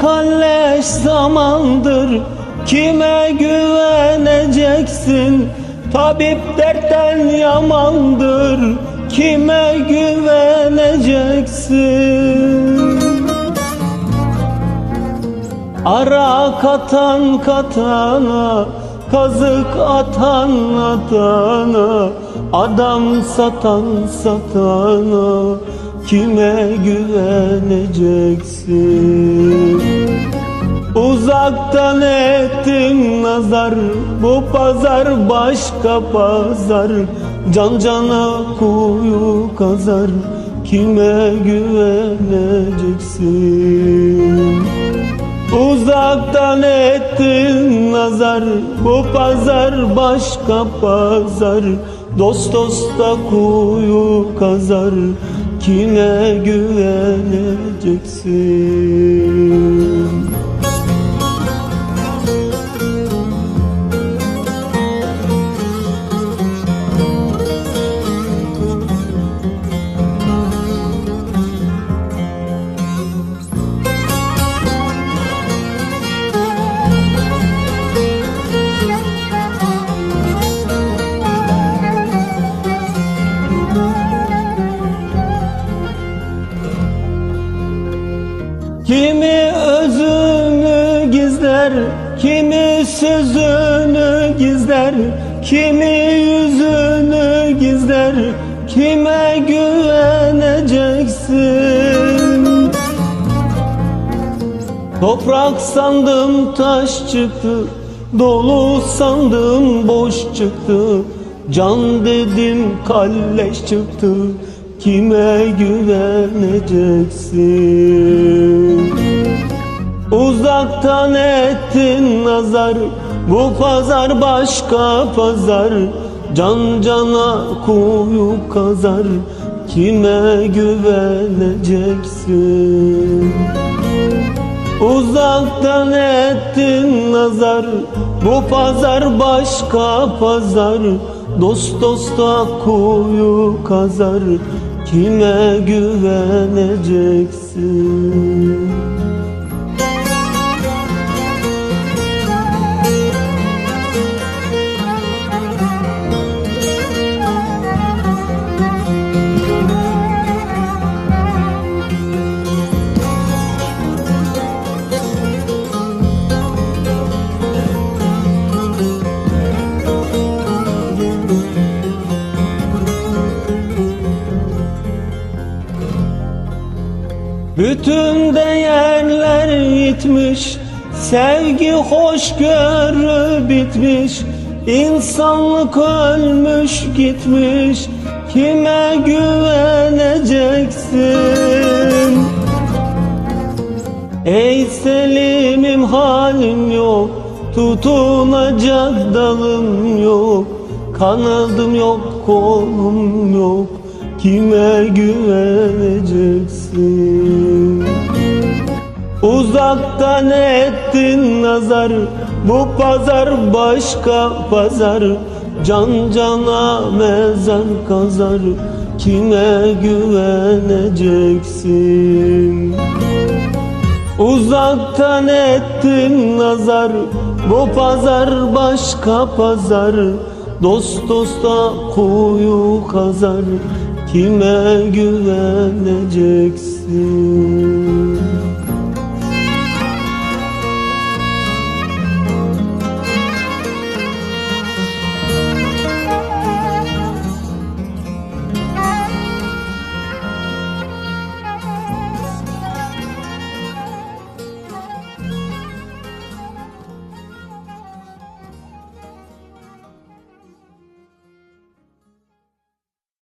kalleş zamandır Kime güveneceksin? Tabip dertten yamandır Kime güveneceksin? Ara katan katana Kazık atan atana Adam satan satana Kime güveneceksin? Uzaktan ettim nazar Bu pazar başka pazar. Can cana kuyu kazar Kime güveneceksin? Uzaktan ettin nazar Bu pazar başka pazar. Dost dosta kuyu kazar Kime güveneceksin gizler, kimi sözünü gizler, kimi yüzünü gizler, kime güveneceksin? Toprak sandım taş çıktı, dolu sandım boş çıktı, can dedim kalleş çıktı, kime güveneceksin? Uzaktan ettin nazar Bu pazar başka pazar. Can cana kuyu kazar Kime güveneceksin? Uzaktan ettin nazar Bu pazar başka pazar. Dost dosta kuyu kazar Kime güveneceksin Bütün değerler gitmiş Sevgi hoşgörü bitmiş. İnsanlık ölmüş gitmiş Kime güveneceksin? Ey Selim'im halim yok Tutunacak dalım yok. Kanadım yok kolum yok Kime güveneceksin? Uzaktan ettin nazar Bu pazar başka pazar. Can cana mezar kazar Kime güveneceksin? Uzaktan ettin nazar Bu pazar başka pazar. Dost dosta kuyu kazar Kime güveneceksin